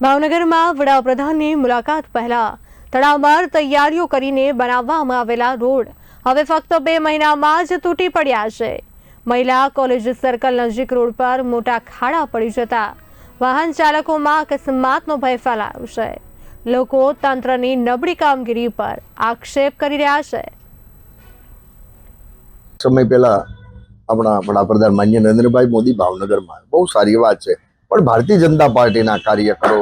ભાવનગરમાં વડાપ્રધાનની મુલાકાત પહેલા તડામાર તૈયારીઓ કરીને બનાવવામાં આવેલા રોડ હવે ફક્ત બે મહિનામાં જ તૂટી પડ્યા છે. મહિલા કોલેજ સર્કલ નજીક રોડ પર મોટા ખાડા પડી જતા વાહન ચાલકોમાં અકસ્માતનો ભય ફેલાયો છે. લોકો તંત્રની નબળી કામગીરી પર આક્ષેપ કરી રહ્યા છે. સમય પહેલા આપણા વડાપ્રધાન માન્ય નરેન્દ્રભાઈ મોદી ભાવનગરમાં. બહુ સારી વાત છે. પણ ભારતીય જનતા પાર્ટીના કાર્યકરો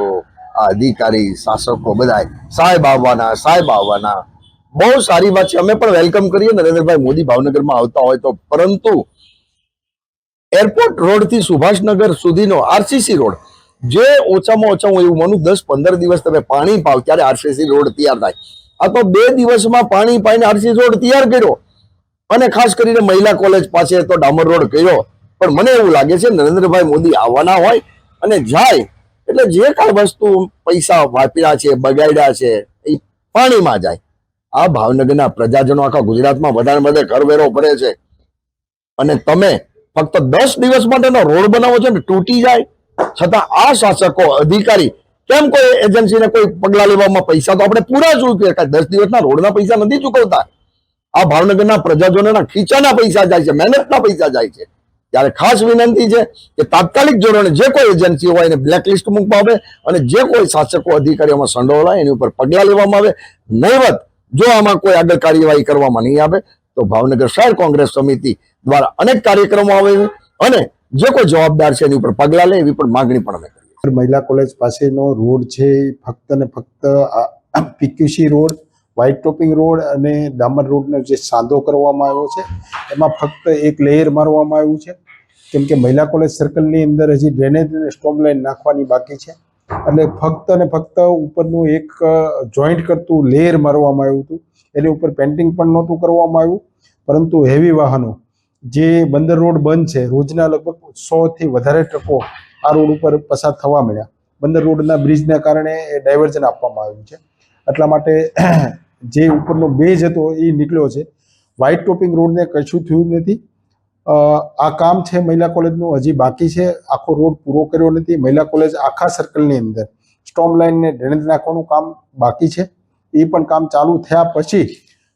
આ અધિકારી, શાસકો બધા સાહેબ આવવાના સાહેબ આવવાના. બહુ સારી વાત છે. અમે પણ વેલકમ કરીએ. નરેન્દ્રભાઈ મોદી ભાવનગરમાં આવતા હોય તો. પરંતુ એરપોર્ટ રોડથી સુભાષનગર સુધીનો આરસીસી રોડ, જે ઓછામાં ઓછા હું એવું માનું દસ પંદર દિવસ તમે પાણી પાવ ત્યારે આરસીસી રોડ તૈયાર થાય. આ તો બે દિવસમાં પાણી પાઈને આરસીસી રોડ તૈયાર કર્યો. અને ખાસ કરીને મહિલા કોલેજ પાસે તો ડામર રોડ કર્યો. પણ મને એવું લાગે છે નરેન્દ્રભાઈ મોદી આવવાના હોય અને જાય. એટલે જે કાંઈ વસ્તુ પૈસા વાપર્યા છે, બગાડ્યા છે, એ પાણીમાં જાય. આ ભાવનગરના પ્રજાજનો આખા ગુજરાતમાં વધારે વધારે કરવેરો ભરે છે. અને તમે ફક્ત દસ દિવસ માટેનો રોડ બનાવો છો ને, તૂટી જાય. છતાં આ શાસકો, અધિકારી, કેમ કોઈ એજન્સીને કોઈ પગલા લેવામાં પૈસા? તો આપણે પૂરા ચૂકીએ કાંઈ દસ દિવસના રોડના પૈસા નથી ચૂકવતા. આ ભાવનગરના પ્રજાજનોના ખીચાના પૈસા જાય છે, મહેનતના પૈસા જાય છે. ત્યારે ખાસ વિનંતી છે કે તાત્કાલિક ધોરણે જે કોઈ એજન્સી હોય એને બ્લેકલિસ્ટ મૂકવામાં આવે અને જે કોઈ શાસકો અધિકારીઓમાં સંડોવાય એની ઉપર પગલાં લેવામાં આવે. નહીવત, જો આમાં કોઈ આગળ કાર્યવાહી કરવામાં નહીં આવે, તો ભાવનગર શહેર કોંગ્રેસ સમિતિ દ્વારા અનેક કાર્યક્રમો આવે છે અને જે કોઈ જવાબદાર છે એની ઉપર પગલાં લે એવી પણ માંગણી પણ અમે કરીએ મહિલા કોલેજ પાસેનો રોડ છે, ફક્ત ને ફક્ત PQC road white topping road અને ડામર રોડનો જે સાંધો કરવામાં આવ્યો છે, એમાં ફક્ત એક લેયર મારવામાં આવ્યું છે. કેમ કે મહિલા કોલેજ સર્કલની અંદર હજી ડ્રેનેજ અને સ્ટોમ લાઇન નાખવાની બાકી છે. એટલે ફક્ત ને ફક્ત ઉપરનું એક જોઈન્ટ કરતું લેયર મારવામાં આવ્યું હતું. એની ઉપર પેન્ટિંગ પણ નહોતું કરવામાં આવ્યું. પરંતુ હેવી વાહનો, જે બંદર રોડ બંધ છે, રોજના લગભગ સોથી વધારે ટ્રકો આ રોડ ઉપર પસાર થવા મળ્યા બંદર રોડના બ્રિજના કારણે એ ડાયવર્ઝન આપવામાં આવ્યું છે. એટલા માટે જે ઉપરનો બેઝ હતો એ નીકળ્યો છે. વ્હાઇટ ટોપિંગ રોડને કશું થયું નથી. આ કામ છે મહિલા કોલેજનું, હજી બાકી છે. આખો રોડ પૂરો કર્યો નથી. મહિલા કોલેજ આખા સર્કલની અંદર. સ્ટોમ લાઇનને ડ્રેનેજ નાખવાનું કામ બાકી છે. એ પણ કામ ચાલુ થયા પછી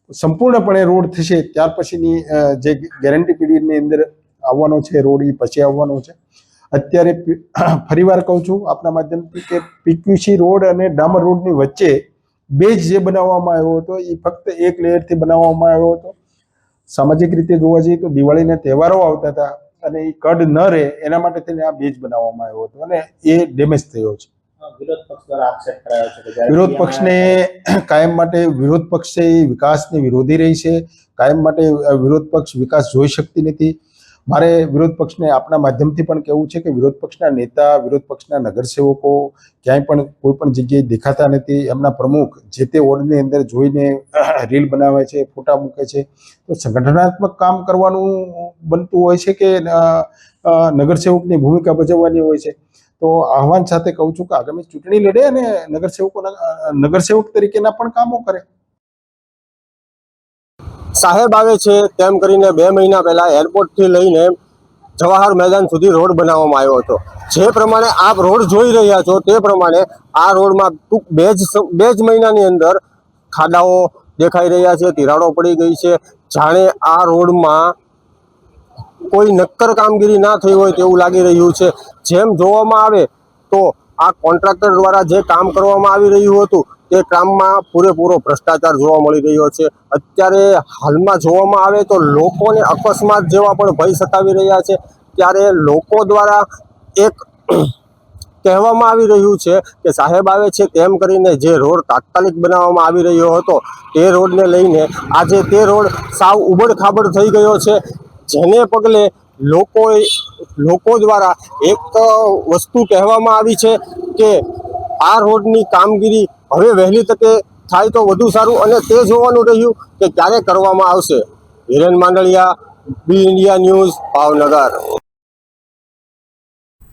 સંપૂર્ણપણે રોડ થશે. ત્યાર પછીની જે ગેરંટી પીરિયડની અંદર આવવાનો છે રોડ એ પછી આવવાનો છે. અત્યારે ફરીવાર કહું છું આપના માધ્યમથી કે પીક્યુસી રોડ અને ડામર રોડની વચ્ચે બેજ જે બનાવવામાં આવ્યો હતો એ ફક્ત એક લેયરથી બનાવવામાં આવ્યો હતો. સામાજિક રીતે જોવા જઈએ તો દિવાળીના તહેવારો આવતા હતા અને એ કડ ન રહે એના માટે તેને આ બેજ બનાવવામાં આવ્યો હતો અને એ ડેમેજ થયો છે. વિરોધ પક્ષને કાયમ માટે વિરોધ પક્ષ છે એ વિકાસને વિરોધી રહી છે. કાયમ માટે વિરોધ પક્ષ વિકાસ જોઈ શકતી નથી. મારે વિરોધ પક્ષને આપના માધ્યમથી પણ કહેવું છે કે વિરોધ પક્ષના નેતા, વિરોધ પક્ષના નગરસેવકો ક્યાંય પણ કોઈ પણ જગ્યાએ દેખાતા નથી. એમના પ્રમુખ જે તે વોર્ડની અંદર જોઈને રીલ બનાવે છે, ફોટા મૂકે છે. તો સંગઠનાત્મક કામ કરવાનું બનતું હોય છે કે નગરસેવકની ભૂમિકા ભજવવાની હોય છે? તો આહવાન સાથે કહું છું કે આગામી ચૂંટણી લડે અને નગરસેવકોના નગરસેવક તરીકેના પણ કામો કરે. સાહેબ આવે છે, તેમ કરીને બે મહિના પહેલા એરપોર્ટથી લઈને જવાહર મેદાન સુધી રોડ બનાવવામાં આવ્યો હતો. જે પ્રમાણે આપ રોડ જોઈ રહ્યા છો, તે પ્રમાણે આ રોડમાં ટૂંક બે જ બે જ મહિનાની અંદર ખાડાઓ દેખાઈ રહ્યા છે, તિરાડો પડી ગઈ છે. જાણે આ રોડમાં કોઈ નક્કર કામગીરી ના થઈ હોય તેવું લાગી રહ્યું છે. જેમ જોવામાં આવે, તો આ કોન્ટ્રાક્ટર દ્વારા જે કામ કરવામાં આવી રહ્યું હતું તે કામમાં પૂરેપૂરો ભ્રષ્ટાચાર જોવા મળી રહ્યો છે. અત્યારે હાલમાં જોવામાં આવે તો લોકોને અકસ્માત જેવા પણ ભય સતાવી રહ્યા છે. ત્યારે લોકો દ્વારા એક કહેવામાં આવી રહ્યું છે કે સાહેબ આવે છે તેમ કરીને જે રોડ તાત્કાલિક બનાવવામાં આવી રહ્યો હતો તે રોડને લઈને આજે તે રોડ સાવ ઉબડ ખાબડ થઈ ગયો છે. જેને પગલે લોકોએ, લોકો દ્વારા એક વસ્તુ કહેવામાં આવી છે કે આ રોડની કામગીરી હવે વહેલી તકે થાય તો વધુ સારું અને તે જોવાનું રહ્યું કે ક્યારે કરવામાં આવશે. Hiren Mandaliya B India news, Bhavnagar.